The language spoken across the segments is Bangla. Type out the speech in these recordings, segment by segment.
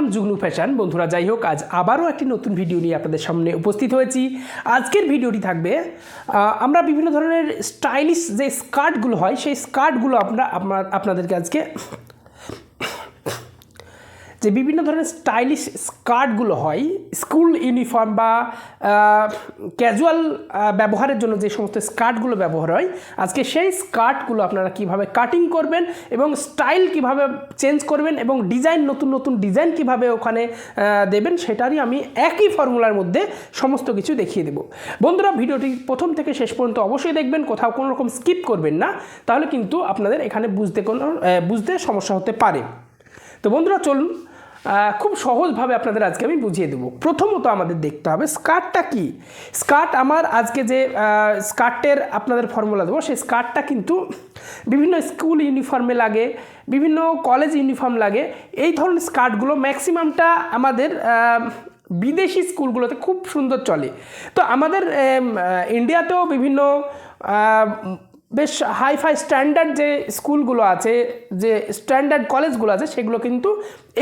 নাম জুগনু ফ্যাশন। বন্ধুরা, যাই হোক, আজ আবারও একটি নতুন ভিডিও নিয়ে আপনাদের সামনে উপস্থিত হয়েছি। আজকের ভিডিওটি থাকবে আমরা বিভিন্ন ধরনের স্টাইলিশ যে স্কার্টগুলো হয়, সেই স্কার্টগুলো আমরা আপনাদেরকে আজকে যে বিভিন্ন ধরনের স্টাইলিশ স্কার্টগুলো হয় স্কুল ইউনিফর্ম বা ক্যাজুয়াল ব্যবহারের জন্য যে সমস্ত স্কার্টগুলো ব্যবহার হয়, আজকে সেই স্কার্টগুলো আপনারা কীভাবে কাটিং করবেন এবং স্টাইল কীভাবে চেঞ্জ করবেন এবং ডিজাইন নতুন নতুন ডিজাইন কীভাবে ওখানে দেবেন সেটারই আমি একই ফর্মুলার মধ্যে সমস্ত কিছু দেখিয়ে দেবো। বন্ধুরা, ভিডিওটি প্রথম থেকে শেষ পর্যন্ত অবশ্যই দেখবেন, কোথাও কোনো রকম স্কিপ করবেন না, তাহলে কিন্তু আপনাদের এখানে বুঝতে কোনো বুঝতে সমস্যা হতে পারে। তো বন্ধুরা, চলুন খুব সহজভাবে আপনাদের আজকে আমি বুঝিয়ে দেবো। প্রথমত আমাদের দেখতে হবে স্কার্টটা কি? স্কার্ট আমার আজকে যে স্কার্টের আপনাদের ফর্মুলা দেবো, সেই স্কার্টটা কিন্তু বিভিন্ন স্কুল ইউনিফর্মে লাগে, বিভিন্ন কলেজ ইউনিফর্ম লাগে। এই ধরনের স্কার্টগুলো ম্যাক্সিমামটা আমাদের বিদেশি স্কুলগুলোতে খুব সুন্দর চলে। তো আমাদের ইন্ডিয়াতেও বিভিন্ন বেশ হাই ফাই স্ট্যান্ডার্ড যে স্কুলগুলো আছে, যে স্ট্যান্ডার্ড কলেজগুলো আছে, সেগুলো কিন্তু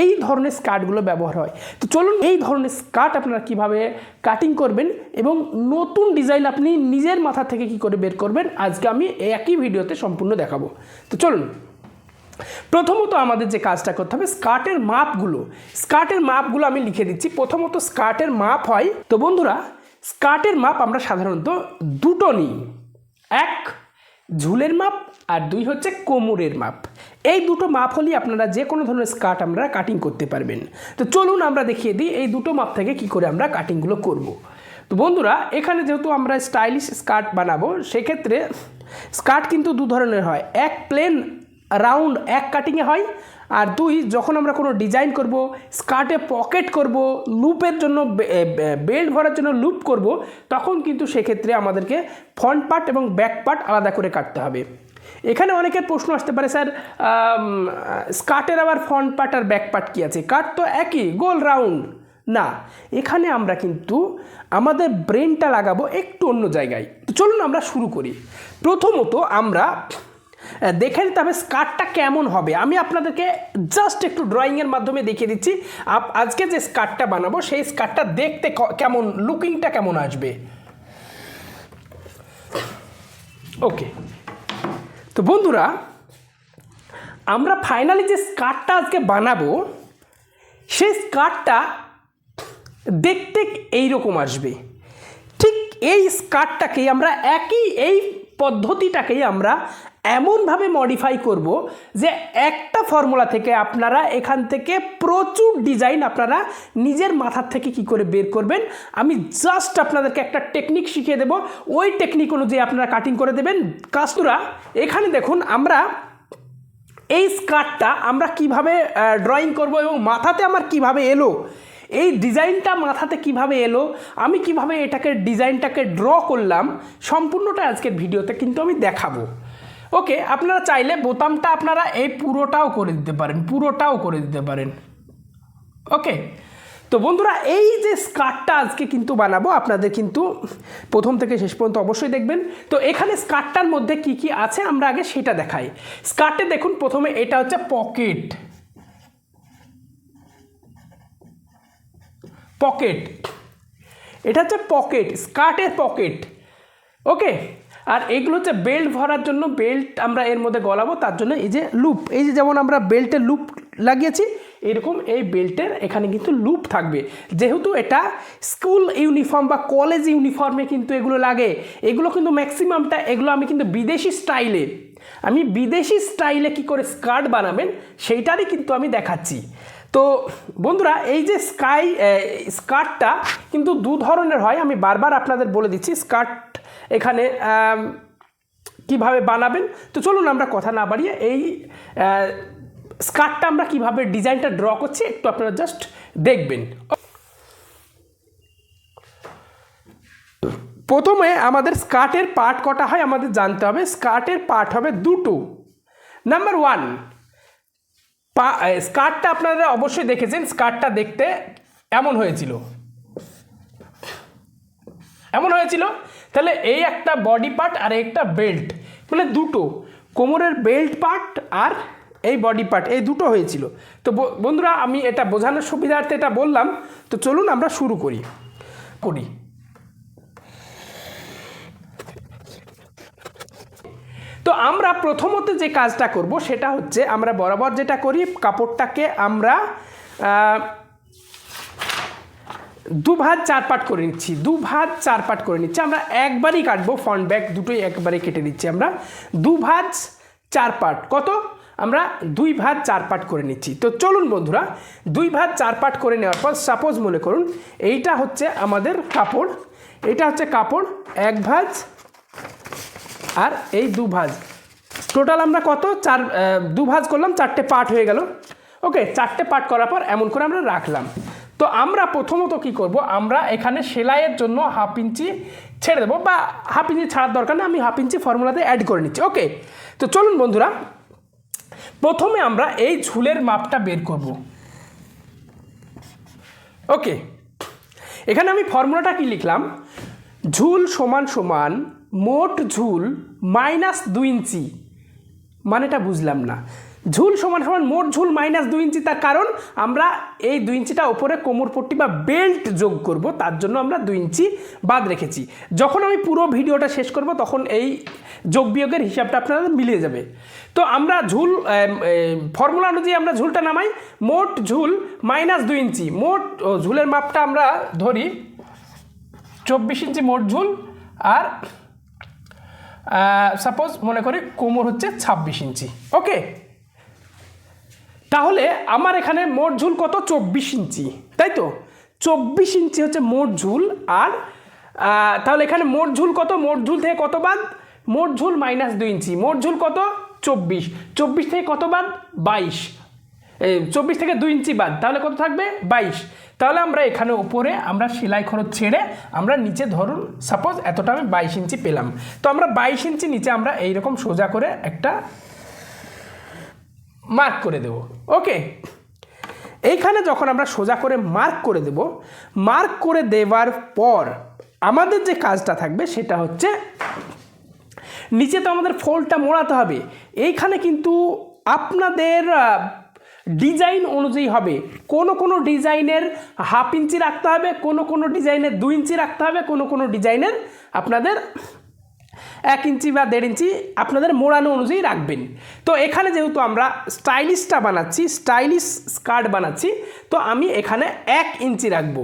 এই ধরনের স্কার্টগুলো ব্যবহার হয়। তো চলুন এই ধরনের স্কার্ট আপনারা কীভাবে কাটিং করবেন এবং নতুন ডিজাইন আপনি নিজের মাথা থেকে কি করে বের করবেন, আজকে আমি একই ভিডিওতে সম্পূর্ণ দেখাবো। তো চলুন। প্রথমত আমাদের যে কাজটা করতে হবে, স্কার্টের মাপগুলো। স্কার্টের মাপগুলো আমি লিখে দিচ্ছি। প্রথমত স্কার্টের মাপ হয়, তো বন্ধুরা, স্কার্টের মাপ আমরা সাধারণত দুটো নিই। এক ঝুলের মাপ আর দুই হচ্ছে কোমরের মাপ। এই দুটো মাপ হলেই আপনারা যে কোনো ধরনের স্কার্ট আমরা কাটিং করতে পারবেন। তো চলুন আমরা দেখিয়ে দিই এই দুটো মাপ থেকে কি করে আমরা কাটিংগুলো করব। তো বন্ধুরা, এখানে যেহেতু আমরা স্টাইলিশ স্কার্ট বানাবো, সেক্ষেত্রে স্কার্ট কিন্তু দু ধরনের হয়। এক প্লেন রাউন্ড এক কাটিংয়ে হয়। আর দুই, যখন আমরা কোনো ডিজাইন করব স্কার্টে পকেট করব লুপের জন্য বেল্ট ভরার জন্য লুপ করব, তখন কিন্তু সেক্ষেত্রে আমাদেরকে ফ্রন্ট পার্ট এবং ব্যাক পার্ট আলাদা করে কাটতে হবে। এখানে অনেকের প্রশ্ন আসতে পারে, স্যার স্কার্টের আবার ফ্রন্ট পার্ট আর ব্যাক পার্ট কী আছে? কাট তো একই, গোল রাউন্ড না, এখানে আমরা কিন্তু আমাদের ব্রেনটা লাগাবো একটু অন্য জায়গায়। তো চলুন আমরা শুরু করি। প্রথমত আমরা দেখে নিতে হবে স্কার্টটা কেমন হবে। আমি আপনাদেরকে জাস্ট একটু ড্রয়িংয়ের মাধ্যমে দেখিয়ে দিচ্ছি। আপ- আজকে যে স্কার্টটা বানাবো, সেই স্কার্টটা দেখতে কেমন লুকিংটা কেমন আসবে? ওকে তো বন্ধুরা, আমরা ফাইনালি যে স্কার্টটা আজকে বানাবো, সেই স্কার্টটা দেখতে এইরকম আসবে। ঠিক এই স্কার্টটাকেই আমরা একই এই পদ্ধতিটাকেই আমরা এমনভাবে মডিফাই করব যে একটা ফর্মুলা থেকে আপনারা এখান থেকে প্রচুর ডিজাইন আপনারা নিজের মাথার থেকে কি করে বের করবেন। আমি জাস্ট আপনাদেরকে একটা টেকনিক শিখিয়ে দেব। ওই টেকনিক অনুযায়ী আপনারা কাটিং করে দেবেন। কাস্তুরা, এখানে দেখুন আমরা এই স্কার্টটা আমরা কীভাবে ড্রয়িং করব এবং মাথাতে আমার কীভাবে এলো? এই ডিজাইনটা মাথাতে কীভাবে এলো, আমি কীভাবে এটাকে ডিজাইনটাকে ড্র করলাম, সম্পূর্ণটা আজকের ভিডিওতে কিন্তু আমি দেখাবো। ওকে, আপনারা চাইলে বোতামটা আপনারা এই পুরোটাও করে দিতে পারেন, পুরোটাও করে দিতে পারেন। ওকে, তো বন্ধুরা, এই যে স্কার্টটা আজকে কিন্তু বানাবো, আপনাদের কিন্তু প্রথম থেকে শেষ পর্যন্ত অবশ্যই দেখবেন। তো এখানে স্কার্টটার মধ্যে কি কি আছে, আমরা আগে সেটা দেখাই। স্কার্টে দেখুন, প্রথমে এটা হচ্ছে পকেট। পকেট। এটা হচ্ছে পকেট, স্কার্টের পকেট। ওকে? আর এগুলো হচ্ছে বেল্ট ভরার জন্য, বেল্ট আমরা এর মধ্যে গলাবো, তার জন্য এই যে লুপ। এই যে যেমন আমরা বেল্টের লুপ লাগিয়েছি, এরকম এই বেল্টের এখানে কিন্তু লুপ থাকবে। যেহেতু এটা স্কুল ইউনিফর্ম বা কলেজ ইউনিফর্মে কিন্তু এগুলো লাগে। এগুলো কিন্তু ম্যাক্সিমামটা, এগুলো আমি কিন্তু বিদেশি স্টাইলে। আমি বিদেশি স্টাইলে কি করে স্কার্ট বানাবেন, সেইটারই কিন্তু আমি দেখাচ্ছি। তো বন্ধুরা, এই যে স্কাই স্কার্টটা কিন্তু দু ধরনের হয়। আমি বারবার আপনাদের বলে দিচ্ছি, স্কার্ট এখানে কীভাবে বানাবেন। তো চলুন আমরা কথা না বাড়িয়ে এই স্কার্টটা আমরা কীভাবে ডিজাইনটা ড্র করছি, একটু আপনারা জাস্ট দেখবেন। প্রথমে আমাদের স্কার্টের পার্ট কটা হয় আমাদের জানতে হবে। স্কার্টের পার্ট হবে দুটো। নাম্বার ওয়ান পা স্কার্টটা আপনারা অবশ্যই দেখেছেন, স্কার্টটা দেখতে এমন হয়েছিল। এমন হয়েছিল? তাহলে এই একটা বডি পার্ট আর একটা বেল্ট মানে দুটো, কোমরের বেল্ট পার্ট আর এই বডি পার্ট এই দুটো হয়েছিল। তো বন্ধুরা, আমি এটা বোঝানোর সুবিধার্থে এটা বললাম। তো চলুন আমরা শুরু করি করি। তো আমরা প্রথমত যে কাজটা করব সেটা হচ্ছে আমরা বরাবর যেটা করি, কাপড়টাকে আমরা দু ভাঁজ চার পাট করে নিচ্ছি দু ভাত চার পাট করে নিচ্ছি। আমরা একবারই কাটবো ফ্রন্ট ব্যাক দুটোই একবারে কেটে নিচ্ছি আমরা। দু ভাঁজ চার পাট কত? আমরা দুই ভাত চার পাট করে নিচ্ছি। তো চলুন বন্ধুরা দুই ভাত চার পাট করে নেওয়ার পর সাপোজ মনে করুন, এইটা হচ্ছে আমাদের কাপড়, এটা হচ্ছে কাপড় এক ভাঁজ আর এই দু ভাঁজ টোটাল আমরা কত? চার দু ভাঁজ করলাম, চারটে পার্ট হয়ে গেল। ওকে চারটে পার্ট করার পর এমন করে আমরা রাখলাম। তো আমরা প্রথমত কি করব? আমরা এখানে সেলাইয়ের জন্য হাফ ইঞ্চি ছেড়ে দেবো বা হাফ ইঞ্চি ছাড়ার দরকার না আমি হাফ ইঞ্চি ফর্মুলাতে অ্যাড করে নিচ্ছি। ওকে তো চলুন বন্ধুরা, প্রথমে আমরা এই ঝুলের মাপটা বের করব। ওকে এখানে আমি ফর্মুলাটা কি লিখলাম? ঝুল সমান সমান মোট ঝুল মাইনাস দুই ইঞ্চি। মানেটা বুঝলাম না। ঝুল সমান সমান মোট ঝুল মাইনাস দুই ইঞ্চি, তার কারণ আমরা এই দুই ইঞ্চিটা ওপরে কোমর পট্টি বা বেল্ট যোগ করব, তার জন্য আমরা দুই ইঞ্চি বাদ রেখেছি। যখন আমি পুরো ভিডিওটা শেষ করব, তখন এই যোগ বিয়োগের হিসাবটা আপনাদের মিলিয়ে যাবে। তো আমরা ঝুল ফর্মুলা অনুযায়ী আমরা ঝুলটা নামাই। মোট ঝুল মাইনাস দুই ইঞ্চি। মোট ঝুলের মাপটা আমরা ধরি চব্বিশ ইঞ্চি মোট ঝুল আর সাপোজ মনে করি কোমর হচ্ছে ছাব্বিশ ইঞ্চি। ওকে তাহলে আমার এখানে মোট ঝুল কত? চব্বিশ ইঞ্চি। তাই তো? চব্বিশ ইঞ্চি হচ্ছে মোট ঝুল আর তাহলে এখানে মোট ঝুল কত? মোট ঝুল থেকে কত বাদ? মোট ঝুল মাইনাস দুই ইঞ্চি। মোট ঝুল কত? চব্বিশ। চব্বিশ থেকে কত বাদ? বাইশ। চব্বিশ থেকে দুই ইঞ্চি বাদ। তাহলে কত থাকবে? বাইশ। তাহলে আমরা এখানে উপরে আমরা সেলাই খরচ ছেড়ে আমরা নিচে ধরুন সাপোজ এতটা আমি বাইশ ইঞ্চি পেলাম। তো আমরা বাইশ ইঞ্চি নিচে আমরা এইরকম সোজা করে একটা মার্ক করে দেব। ওকে? এইখানে যখন আমরা সোজা করে মার্ক করে দেব, মার্ক করে দেওয়ার পর আমাদের যে কাজটা থাকবে সেটা হচ্ছে নিচে তো আমাদের ফোল্ডটা মোড়াতে হবে। এইখানে কিন্তু আপনাদের ডিজাইন অনুযায়ী হবে। কোনো কোনো ডিজাইনের হাফ ইঞ্চি রাখতে হবে, কোনো কোনো ডিজাইনের দুই ইঞ্চি রাখতে হবে, কোনো কোনো ডিজাইনের আপনাদের এক ইঞ্চি বা দেড় ইঞ্চি আপনাদের মোড়ানো অনুযায়ী রাখবেন। তো এখানে যেহেতু আমরা স্টাইলিশটা বানাচ্ছি, স্টাইলিশ স্কার্ট বানাচ্ছি, তো আমি এখানে এক ইঞ্চি রাখব।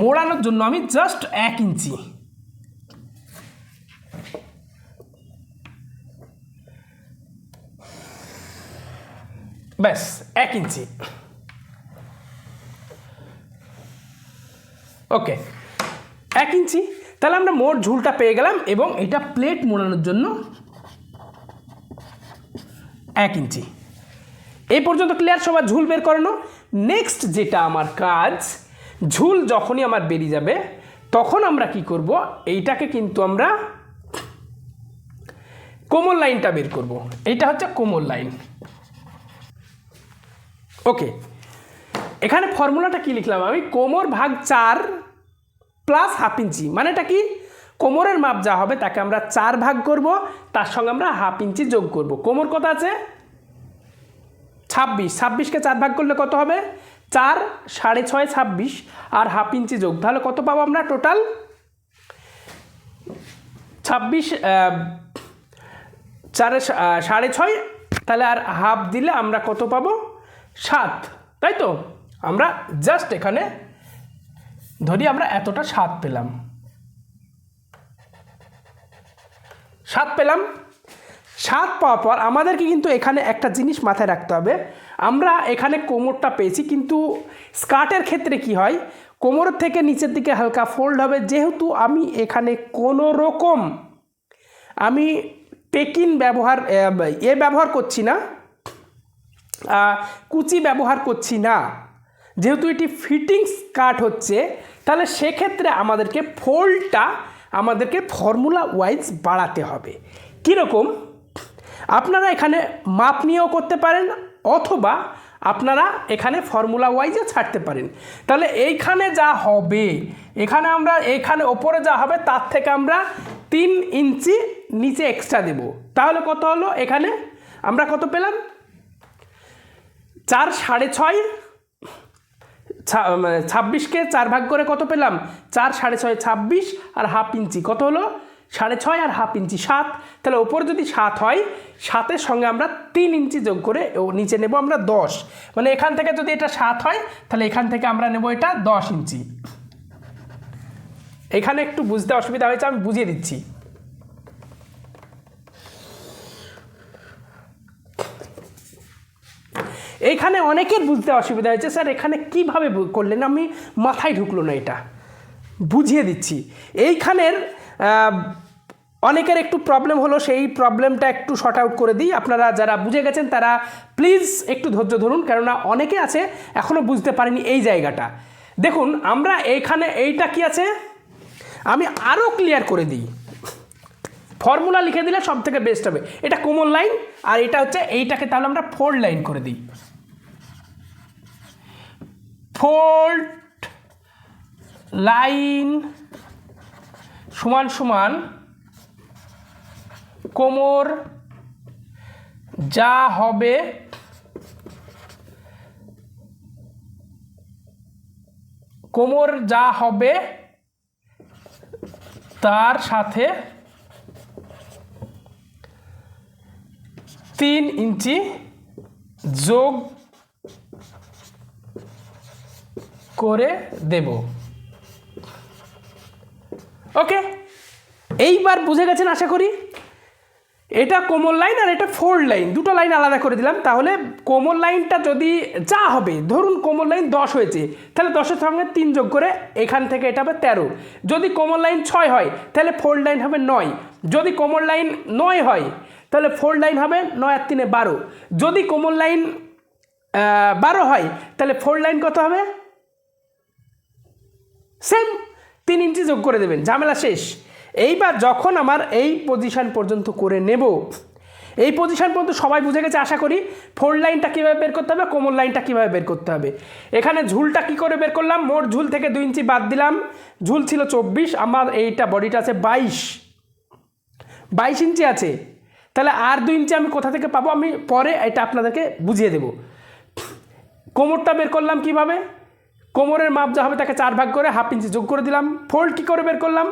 মোড়ানোর জন্য আমি জাস্ট এক ইঞ্চি। ব্যাস, এক ইঞ্চি। ওকে, এক ইঞ্চি। তাহলে আমরা মোট ঝুলটা পেয়ে গেলাম এবং এটা প্লেট মোড়ানোর জন্য এক ইঞ্চি। এই পর্যন্ত ক্লিয়ার, সবার ঝুল বের করানো। নেক্সট যেটা আমার কাজ, ঝুল যখনই আমার বেরিয়ে যাবে, তখন আমরা কি করব? এইটাকে কিন্তু আমরা কোমল লাইনটা বের করব। এইটা হচ্ছে কোমল লাইন। ওকে এখানে ফর্মুলাটা কি লিখলাম আমি? কোমর ভাগ চার প্লাস হাফ ইঞ্চি মানেটা কি? কোমরের মাপ যা হবে তাকে আমরা চার ভাগ করব, তার সঙ্গে আমরা হাফ ইঞ্চি যোগ করব। কোমর কত আছে? ছাব্বিশ। ছাব্বিশকে চার ভাগ করলে কত হবে? চার, সাড়ে ছয়, ছাব্বিশ। আর হাফ ইঞ্চি যোগ। তাহলে কত পাবো আমরা টোটাল ছাব্বিশ চারে সাড়ে ছয়। তাহলে আর হাফ দিলে আমরা কত পাবো? সাত, তাই তো? আমরা জাস্ট এখানে ধরি আমরা এতটা সাত পেলাম। সাত পেলাম। সাত পাওয়ার পর আমাদেরকে কিন্তু এখানে একটা জিনিস মাথায় রাখতে হবে। আমরা এখানে কোমরটা পেয়েছি, কিন্তু স্কার্টের ক্ষেত্রে কি হয়? কোমর থেকে নিচের দিকে হালকা ফোল্ড হবে। যেহেতু আমি এখানে কোনো রকম আমি পেকিন ব্যবহার এ ব্যবহার করছি না। কুচি ব্যবহার করছি না। যেহেতু এটি ফিটিংস কাট হচ্ছে, তাহলে সেক্ষেত্রে আমাদেরকে ফোল্ডটা আমাদেরকে ফর্মুলা ওয়াইজ বাড়াতে হবে। কীরকম? আপনারা এখানে মাপ নিয়েও করতে পারেন, অথবা আপনারা এখানে ফর্মুলা ওয়াইজে ছাড়তে পারেন। তাহলে এইখানে যা হবে, এখানে আমরা, এখানে ওপরে যা হবে, তার থেকে আমরা তিন ইঞ্চি নিচে এক্সট্রা দেব। তাহলে কত হলো? এখানে আমরা কত পেলাম? চার সাড়ে ছয়? মানে ছাব্বিশকে চার ভাগ করে কত পেলাম? চার সাড়ে ছয় ছাব্বিশ আর হাফ ইঞ্চি, কত হলো? সাড়ে ছয় আর হাফ ইঞ্চি, সাত। তাহলে ওপর যদি সাত হয়, সাতের সঙ্গে আমরা তিন ইঞ্চি যোগ করে ও নিচে নেব আমরা দশ। মানে এখান থেকে যদি এটা সাত হয়, তাহলে এখান থেকে আমরা নেব এটা দশ ইঞ্চি। এখানে একটু বুঝতে অসুবিধা হয়েছে, আমি বুঝিয়ে দিচ্ছি। এইখানে অনেকের বুঝতে অসুবিধা হয়েছে, স্যার, এখানে কীভাবে করলেন? আমি মাথায় ঢুকলো না এটা। বুঝিয়ে দিচ্ছি। এইখানের অনেকের একটু প্রবলেম হলো, সেই প্রবলেমটা একটু শর্ট আউট করে দিই। আপনারা যারা বুঝে গেছেন, তারা প্লিজ একটু ধৈর্য ধরুন, কেননা অনেকে আছে এখনও বুঝতে পারেনি এই জায়গাটা। দেখুন, আমরা এইখানে এইটা কি আছে? আমি আরও ক্লিয়ার করে দিই। ফর্মুলা লিখে দিলে সব থেকে বেস্ট হবে। এটা কোমল লাইন আর এটা হচ্ছে এইটাকে তাহলে আমরা ফোর লাইন করে দিই। ফোল্ড লাইন সমান সমান কোমর যা হবে কোমর যা হবে তার সাথে তিন ইঞ্চি যোগ করে দেব। ওকে এইবার বুঝে গেছেন আশা করি? এটা কোমল লাইন আর এটা ফোল্ড লাইন দুটো লাইন আলাদা করে দিলাম, তাহলে কোমল লাইনটা যদি যা হবে, ধরুন কোমল লাইন দশ হয়েছে, তাহলে দশের সঙ্গে তিন যোগ করে এখান থেকে এটা হবে তেরো। যদি কোমল লাইন ছয় হয়, তাহলে ফোল্ড লাইন হবে নয়। যদি কোমল লাইন নয় হয়, তাহলে ফোল্ড লাইন হবে নয় আর তিনে বারো। যদি কোমল লাইন বারো হয়, তাহলে ফোল্ড লাইন কত হবে? সেম তিন ইঞ্চি যোগ করে দেবেন। ঝামেলা শেষ। এইবার যখন আমার এই পজিশান পর্যন্ত করে নেব, এই পজিশন পর্যন্ত সবাই বুঝে গেছে, আশা করি ফোর লাইনটা কীভাবে বের করতে হবে কোমল লাইনটা কীভাবে বের করতে হবে। এখানে ঝুলটা কী করে বের করলাম? মোট ঝুল থেকে দুই ইঞ্চি বাদ দিলাম। ঝুল ছিল চব্বিশ, আমার এইটা বডিটা আছে বাইশ। বাইশ ইঞ্চি আছে। তাহলে আর দুই ইঞ্চি আমি কোথা থেকে পাবো? আমি পরে এটা আপনাদেরকে বুঝিয়ে দেবো। কোমরটা বের করলাম কীভাবে? কোমরের মাপ যা হবে তাকে চার ভাগ করে হাফ ইঞ্চি যোগ করে দিলাম। ফোল্ড কী করে বের করলাম?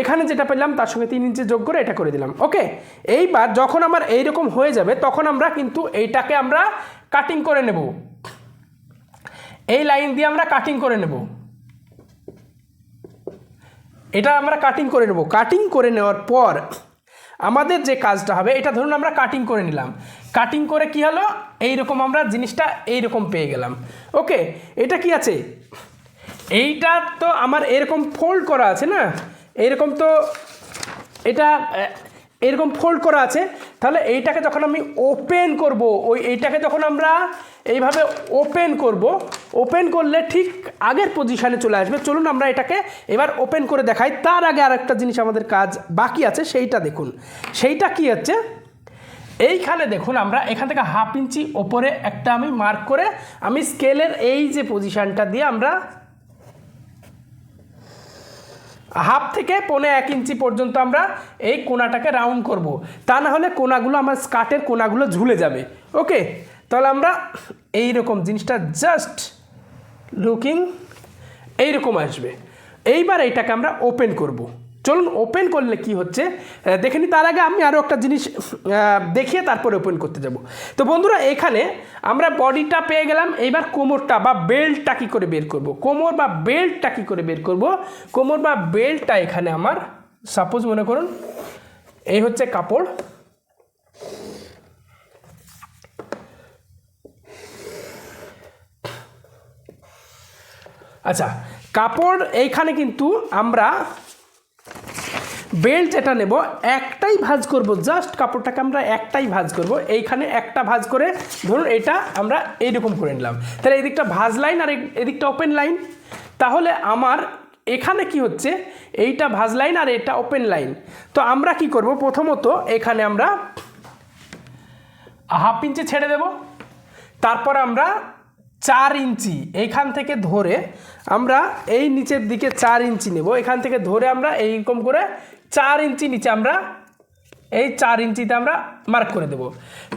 এখানে যেটা পেলাম তার সঙ্গে তিন ইঞ্চি যোগ করে এটা করে দিলাম। ওকে? এইবার যখন আমার এইরকম হয়ে যাবে, তখন আমরা কিন্তু এইটাকে আমরা কাটিং করে নেব। এই লাইন দিয়ে আমরা কাটিং করে নেব। এটা আমরা কাটিং করে নেব। কাটিং করে নেওয়ার পর আমাদের যে কাজটা হবে, এটা ধরুন আমরা কাটিং করে নিলাম। কাটিং করে কি হলো? এইরকম আমরা জিনিসটা এইরকম পেয়ে গেলাম। ওকে, এটা কি আছে? এইটা তো আমার এরকম ফোল্ড করা আছে না? এরকম তো এটা এরকম ফোল্ড করা আছে। তাহলে এইটাকে যখন আমি ওপেন করব, ওই এইটাকে যখন আমরা এইভাবে ওপেন করব ওপেন করলে ঠিক আগের পজিশানে চলে আসবে। চলুন আমরা এটাকে এবার ওপেন করে দেখাই। তার আগে আর একটা জিনিস আমাদের কাজ বাকি আছে, সেইটা দেখুন। সেইটা কি হচ্ছে? এইখানে দেখুন আমরা, এখান থেকে হাফ ইঞ্চি ওপরে একটা আমি মার্ক করে আমি স্কেলের এই যে পজিশানটা দিয়ে আমরা হাফ থেকে পৌনে এক ইঞ্চি পর্যন্ত আমরা এই কোনাটাকে রাউন্ড করব। তা না হলে কোনাগুলো, আমার স্কার্টের কোনাগুলো ঝুলে যাবে ওকে তাহলে আমরা এই রকম জিনিসটা জাস্ট লুকিং এইরকম আসবে এইবার এইটাকে আমরা ওপেন করব। চলুন ওপেন করলে কি হচ্ছে? দেখে নি, তার আগে আমি আরও একটা জিনিস দেখিয়ে তারপরে ওপেন করতে যাব। তো বন্ধুরা, এখানে আমরা বডিটা পেয়ে গেলাম, এইবার কোমরটা বা বেল্টটা কী করে বের করব? কোমর বা বেল্টটা কী করে বের করব? কোমর বা বেল্টটা এখানে আমার সাপোজ মনে করুন, এই হচ্ছে কাপড়। আচ্ছা কাপড় এইখানে কিন্তু আমরা বেল্ট যেটা নেব, একটাই ভাঁজ করব, জাস্ট কাপড়টাকে আমরা একটাই ভাঁজ করব, এইখানে একটা ভাঁজ করে ধরুন এটা আমরা এইরকম করে নিলাম। তাহলে এদিকটা ভাজ লাইন আর এদিকটা ওপেন লাইন। তাহলে আমার এখানে কি হচ্ছে, এইটা ভাজ লাইন আর এটা ওপেন লাইন। তো আমরা কি করব, প্রথমত এখানে আমরা হাফ ইঞ্চি ছেড়ে দেব। তারপর আমরা চার ইঞ্চি এইখান থেকে ধরে আমরা এই নিচের দিকে চার ইঞ্চি নেব। এখান থেকে ধরে আমরা এইরকম করে চার ইঞ্চি নিচে আমরা এই চার ইঞ্চিতে আমরা মার্ক করে দেব।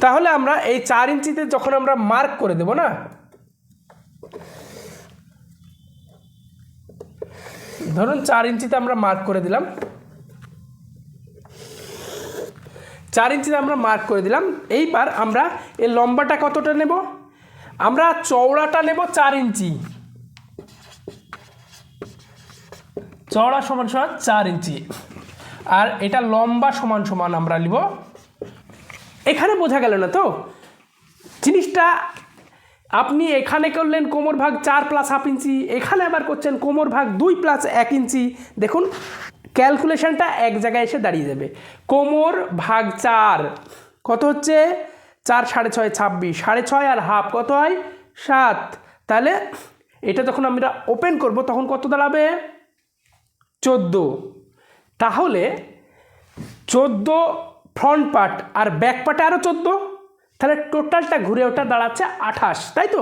তাহলে আমরা এই চার ইঞ্চিতে যখন আমরা মার্ক করে দেব না, ধরুন চার ইঞ্চিতে আমরা মার্ক করে দিলাম। চার ইঞ্চিতে আমরা মার্ক করে দিলাম। এইবার আমরা এই লম্বাটা কতটা নেব? আমরা চওড়াটা নেব চার ইঞ্চি। চওড়া সমান সমান চার ইঞ্চি। আর এটা লম্বা সমান সমান আমরা নিব। এখানে বোঝা গেল না তো? জিনিসটা আপনি এখানে করলেন কোমর ভাগ চার প্লাস হাফ ইঞ্চি, এখানে আবার করছেন কোমর ভাগ দুই প্লাস এক ইঞ্চি। দেখুন ক্যালকুলেশনটা এক জায়গায় এসে দাঁড়িয়ে যাবে। কোমর ভাগ চার, কত হচ্ছে? চার সাড়ে ছয় ছাব্বিশ, সাড়ে ছয় আর হাফ কত হয়? সাত। তাহলে এটা যখন আমরা ওপেন করব, তখন কত দাঁড়াবে? চোদ্দ। তাহলে চোদ্দ ফ্রন্ট পার্ট আর ব্যাক পার্টে আরও চোদ্দ? তাহলে টোটালটা ঘুরে ওটা দাঁড়াচ্ছে আঠাশ, তাই তো?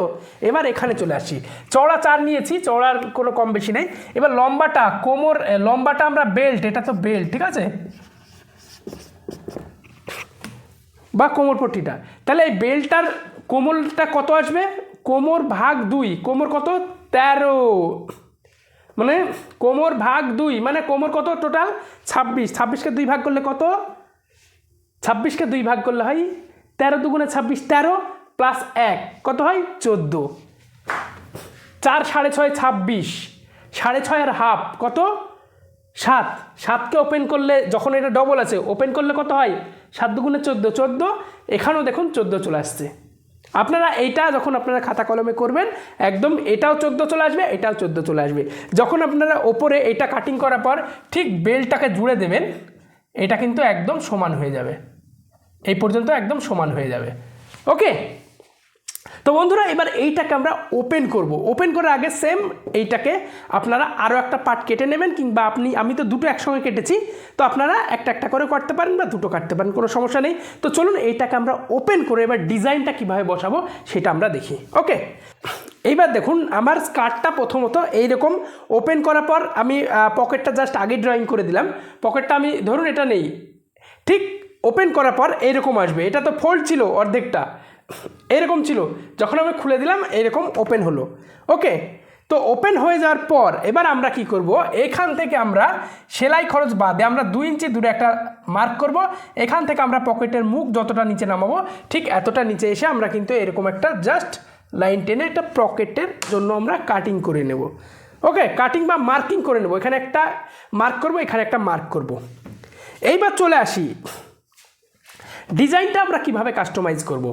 এবার এখানে চলে আসি। চওড়া চার নিয়েছি, চওড়ার কোনো কম বেশি নেই। এবার লম্বাটা, কোমর লম্বাটা আমরা বেল্ট এটা তো বেল্ট ঠিক আছে? বা কোমর পট্টিটা। তাহলে এই বেল্টটার কোমরটা কত আসবে? কোমর ভাগ দুই, কোমর কত? তেরো। মানে কোমর ভাগ দুই মানে কোমর কত টোটাল ছাব্বিশ। ছাব্বিশকে দুই ভাগ করলে কত? ছাব্বিশকে দুই ভাগ করলে হয় তেরো দুগুণে ছাব্বিশ, তেরো প্লাস এক। কত হয়? চোদ্দ। চার সাড়ে ছয় ছাব্বিশ। সাড়ে ছয় আর হাফ কত? সাত। সাতকে ওপেন করলে যখন এটা ডবল আছে ওপেন করলে কত হয়? সাত দুগুণে চোদ্দ। চোদ্দ, এখানেও দেখুন চোদ্দ চলে আসছে। আপনারা এটা যখন আপনারা খাতা কলমে করবেন, একদম এটাও চোদ্দ চলে আসবে, এটাও চোদ্দ চলে আসবে। যখন আপনারা ওপরে এটা কাটিং করার পর, ঠিক বেলটাকে জুড়ে দেবেন, এটা কিন্তু একদম সমান হয়ে যাবে। এই পর্যন্ত একদম সমান হয়ে যাবে। ওকে তো বন্ধুরা, এবার এইটাকে আমরা ওপেন করব। ওপেন করার আগে সেম এইটাকে আপনারা আরও একটা পার্ট কেটে নেবেন, কিংবা আপনি, আমি তো দুটো একসঙ্গে কেটেছি, তো আপনারা একটা একটা করে কাটতে পারেন বা দুটো কাটতে পারেন, কোনো সমস্যা নেই। তো চলুন এইটাকে আমরা ওপেন করে এবার ডিজাইনটা কীভাবে বসাবো, সেটা আমরা দেখি। ওকে এইবার দেখুন, আমার স্কার্টটা প্রথমত এইরকম ওপেন করার পর আমি পকেটটা জাস্ট আগে ড্রয়িং করে দিলাম। পকেটটা আমি, ধরুন এটা নেই। ঠিক ওপেন করার পর এইরকম আসবে। এটা তো ফোল্ড ছিল অর্ধেকটা। এরকম ছিল। যখন আমি খুলে দিলাম এরকম ওপেন হলো। ওকে তো ওপেন হয়ে যাওয়ার পর এবার আমরা কি করব? এখান থেকে আমরা সেলাই খরচ বাদে আমরা দুই ইঞ্চি দূরে একটা মার্ক করব। এখান থেকে আমরা পকেটের মুখ যতটা নিচে নামাবো, ঠিক এতটা নিচে এসে আমরা কিন্তু এরকম একটা জাস্ট লাইন টেনে একটা পকেটের জন্য আমরা কাটিং করে নেব। ওকে কাটিং বা মার্কিং করে নেব। এখানে একটা মার্ক করব, এখানে একটা মার্ক করব। এইবার চলে আসি। ডিজাইনটা আমরা কীভাবে কাস্টমাইজ করব।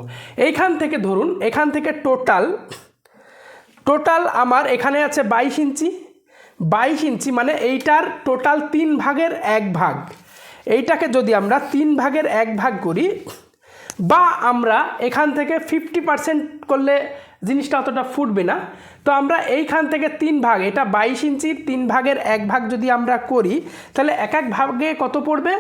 এইখান থেকে ধরুন, এখান থেকে টোটাল টোটাল আমার এখানে আছে বাইশ ইঞ্চি। বাইশ ইঞ্চি মানে এইটার টোটাল তিন ভাগের এক ভাগ। এইটাকে যদি আমরা তিন ভাগের এক ভাগ করি, বা আমরা এখান থেকে ফিফটি পার্সেন্ট করলে জিনিসটা অতটা ফুটবে না। তো আমরা এইখান থেকে তিন ভাগ, এটা বাইশ ইঞ্চির তিন ভাগের এক ভাগ যদি আমরা করি, তাহলে এক এক ভাগে কত পড়বে?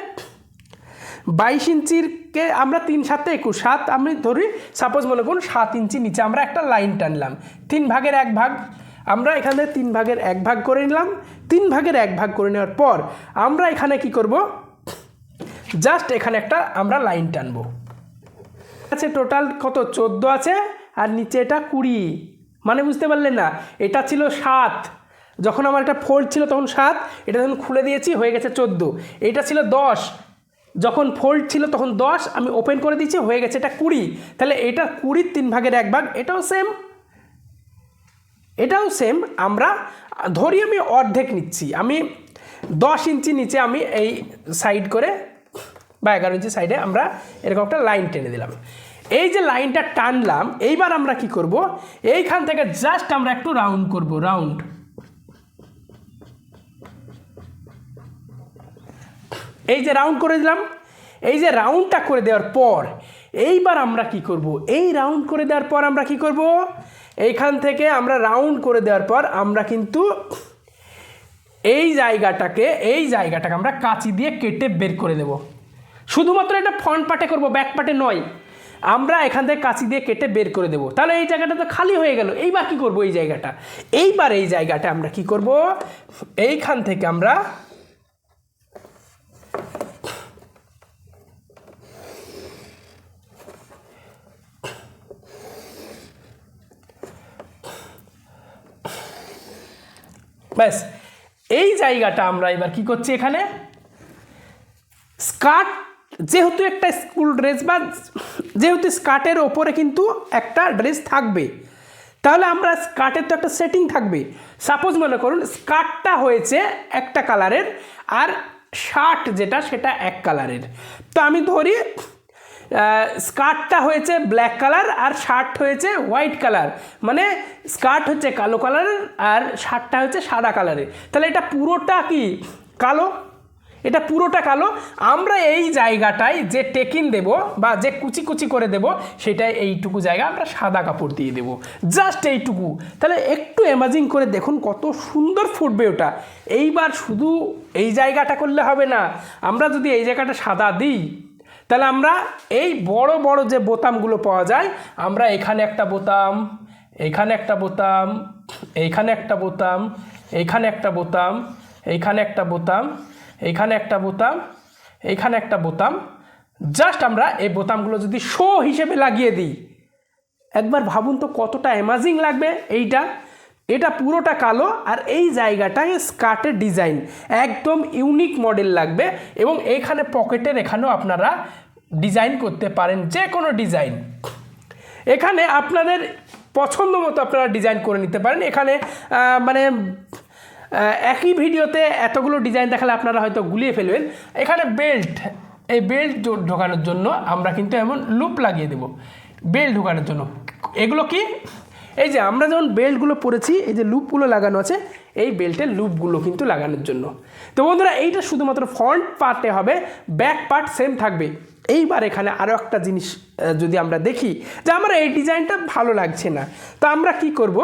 বাইশ ইঞ্চিরকে আমরা তিন সাতে একুশ, সাত আমি ধরি সাপোজ মনে করুন সাত ইঞ্চি নিচে আমরা একটা লাইন টানলাম। তিন ভাগের এক ভাগ, আমরা এখানে তিন ভাগের এক ভাগ করে নিলাম। তিন ভাগের এক ভাগ করে নেওয়ার পর আমরা এখানে কি করব? জাস্ট এখানে একটা আমরা লাইন টানবো। আছে টোটাল কত? চোদ্দ আছে, আর নিচে এটা কুড়ি। মানে বুঝতে পারলেন না? এটা ছিল সাত। যখন আমার একটা ফোল্ড ছিল তখন সাত, এটা যখন খুলে দিয়েছি, হয়ে গেছে চোদ্দ। এটা ছিল দশ। যখন ফোল্ড ছিল, তখন দশ, আমি ওপেন করে দিচ্ছি হয়ে গেছে, এটা কুড়ি। তাহলে এটা কুড়ির তিন ভাগের এক ভাগ, এটাও সেম এটাও সেম আমরা, ধরি আমি অর্ধেক নিচ্ছি। আমি দশ ইঞ্চি নিচে আমি এই সাইড করে, বা এগারো ইঞ্চি সাইডে আমরা এরকম একটা লাইন টেনে দিলাম। এই যে লাইনটা টানলাম, এইবার আমরা কি করব? এইখান থেকে জাস্ট আমরা একটু রাউন্ড করব রাউন্ড এই যে রাউন্ড করে দিলাম, এই যে রাউন্ডটা করে দেওয়ার পর, এইবার আমরা কি করব? এই রাউন্ড করে দেওয়ার পর আমরা কি করব? এইখান থেকে আমরা রাউন্ড করে দেওয়ার পর আমরা কিন্তু এই জায়গাটাকে এই জায়গাটাকে আমরা কাঁচি দিয়ে কেটে বের করে দেব। শুধুমাত্র এটা ফ্রন্ট পার্টে করব ব্যাক পার্টে নয়। আমরা এখান থেকে কাঁচি দিয়ে কেটে বের করে দেবো। তাহলে এই জায়গাটা তো খালি হয়ে গেল। এইবার কি করব এই জায়গাটা? এইবার এই জায়গাটা আমরা কি করব? এইখান থেকে আমরা ব্যাস, এই জায়গাটা আমরা এবার কি করছি এখানে? স্কার্ট, যেহেতু একটা স্কুল ড্রেস বা যেহেতু স্কার্টের ওপরে কিন্তু একটা ড্রেস থাকবে, তাহলে আমরা স্কার্টের তো একটা সেটিং থাকবে। সাপোজ মনে করুন, স্কার্টটা হয়েছে একটা কালারের আর শার্ট যেটা, সেটা এক কালারের তো আমি ধরি স্কার্টটা হয়েছে ব্ল্যাক কালার আর শার্ট হয়েছে হোয়াইট কালার। মানে স্কার্ট হচ্ছে কালো কালারের আর শার্টটা হচ্ছে সাদা কালারের তাহলে এটা পুরোটা কি? কালো? এটা পুরোটা কালো। আমরা এই জায়গাটায় যে টেকিন দেব বা যে কুচি কুচি করে দেব সেটাই এইটুকু জায়গা আমরা সাদা কাপড় দিয়ে দেব। জাস্ট এইটুকু। তাহলে একটু অ্যামাজিং করে দেখুন কত সুন্দর ফুটবে ওটা। এইবার শুধু এই জায়গাটা করলে হবে না। আমরা যদি এই জায়গাটা সাদা দিই তাহলে আমরা এই বড় বড় যে বোতামগুলো পাওয়া যায়, আমরা এখানে একটা বোতাম, এখানে একটা বোতাম এইখানে একটা বোতাম এইখানে একটা বোতাম এইখানে একটা বোতাম এইখানে একটা বোতাম এইখানে একটা বোতাম। জাস্ট আমরা এই বোতামগুলো যদি শো হিসেবে লাগিয়ে দিই। একবার ভাবুন তো কতটা অ্যামাজিং লাগবে এইটা। এটা পুরোটা কালো আর এই জায়গাটায় স্কার্টের ডিজাইন। একদম ইউনিক মডেল লাগবে এবং এখানে পকেটের এখানেও আপনারা ডিজাইন করতে পারেন, যে কোনো ডিজাইন। এখানে আপনাদের পছন্দ মতো আপনারা ডিজাইন করে নিতে পারেন। এখানে মানে একই ভিডিওতে এতগুলো ডিজাইন দেখালে আপনারা হয়তো গুলিয়ে ফেলবেন। এখানে বেল্ট, এই বেল্ট ঢোকানোর জন্য আমরা কিন্তু এমন লুপ লাগিয়ে দেব। বেল্ট ঢোকানোর জন্য। এগুলো কি? এই যে আমরা যেমন বেল্টগুলো পরেছি, এই যে লুপগুলো লাগানো আছে, এই বেল্টের লুপগুলো কিন্তু লাগানোর জন্য। তো বন্ধুরা, এইটা শুধুমাত্র ফ্রন্ট পার্টে হবে, ব্যাক পার্ট সেম থাকবে। এইবার এখানে আরও একটা জিনিস যদি আমরা দেখি যে আমার এই ডিজাইনটা ভালো লাগছে না। তো আমরা কি করব?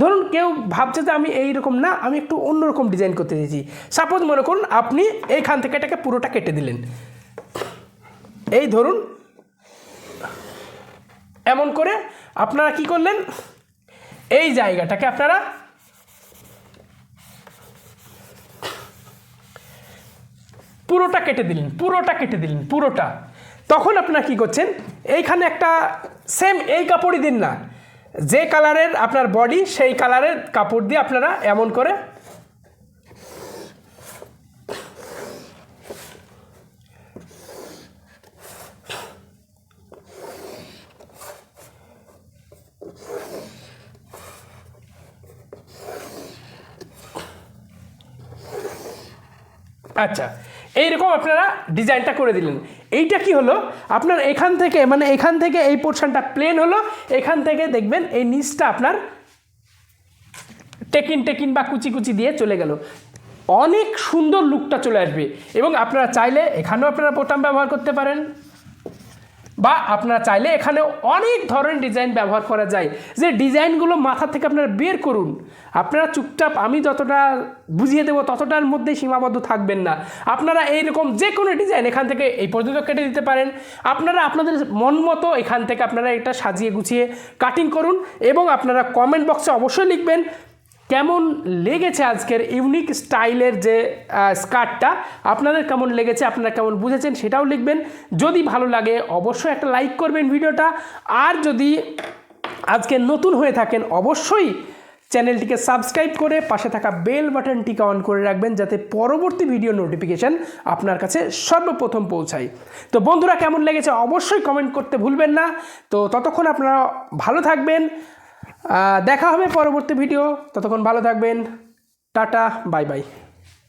ধরুন কেউ ভাবছে যে আমি এই রকম না, আমি একটু অন্যরকম ডিজাইন করতে চাইছি। সাপোজ মনে করুন আপনি এইখান থেকে এটাকে পুরোটা কেটে দিলেন। এই ধরুন, এমন করে আপনারা কি করলেন? এই জায়গাটাকে আপনারা পুরোটা কেটে দিলেন, পুরোটা কেটে দিলেন, পুরোটা। তখন আপনারা কি করছেন? এইখানে একটা সেম এই কাপড়ই দিন না। যে কালারের আপনার বডি সেই কালারের কাপড় দিয়ে আপনারা এমন করে আচ্ছা এইরকম আপনারা ডিজাইনটা করে দিলেন। এইটা কি হলো? আপনার এখান থেকে মানে এখান থেকে এই পোর্শনটা প্লেন হলো, এখান থেকে দেখবেন এই নিচটা আপনার টেকিন টেকিন বা কুচি কুচি দিয়ে চলে গেল। অনেক সুন্দর লুকটা চলে আসবে। এবং আপনারা চাইলে এখানেও আপনারা বোতাম ব্যবহার করতে পারেন। বা আপনারা চাইলে এখানে অনেক ধরনের ডিজাইন ব্যবহার করা যায়। যে ডিজাইনগুলো মাথা থেকে আপনারা বের করুন। আপনারা চুপচাপ আমি যতটা বুঝিয়ে দেবো ততটার মধ্যেই সীমাবদ্ধ থাকবেন না। আপনারা এইরকম যে কোনো ডিজাইন এখান থেকে এই পর্যন্ত কেটে দিতে পারেন। আপনারা আপনাদের মন মতো এখান থেকে আপনারা এটা সাজিয়ে গুছিয়ে কাটিং করুন এবং আপনারা কমেন্ট বক্সে অবশ্যই লিখবেন কেমন লেগেছে আজকের ইউনিক স্টাইলের যে স্কার্টটা? আপনাদের কেমন লেগেছে? আপনারা কেমন বুঝেছেন? সেটাও লিখবেন। যদি ভালো লাগে, অবশ্যই একটা লাইক করবেন ভিডিওটা। আর যদি আজকে নতুন হয়ে থাকেন, অবশ্যই চ্যানেলটিকে সাবস্ক্রাইব করে পাশে থাকা বেল বাটনটিকে অন করে রাখবেন, যাতে পরবর্তী ভিডিও নোটিফিকেশান আপনার কাছে সর্বপ্রথম পৌঁছায়। তো বন্ধুরা, কেমন লেগেছে? অবশ্যই কমেন্ট করতে ভুলবেন না। তো ততক্ষণ আপনারা ভালো থাকবেন। দেখা হবে পরবর্তী ভিডিও ততক্ষণ ভালো থাকবেন। Tata bye bye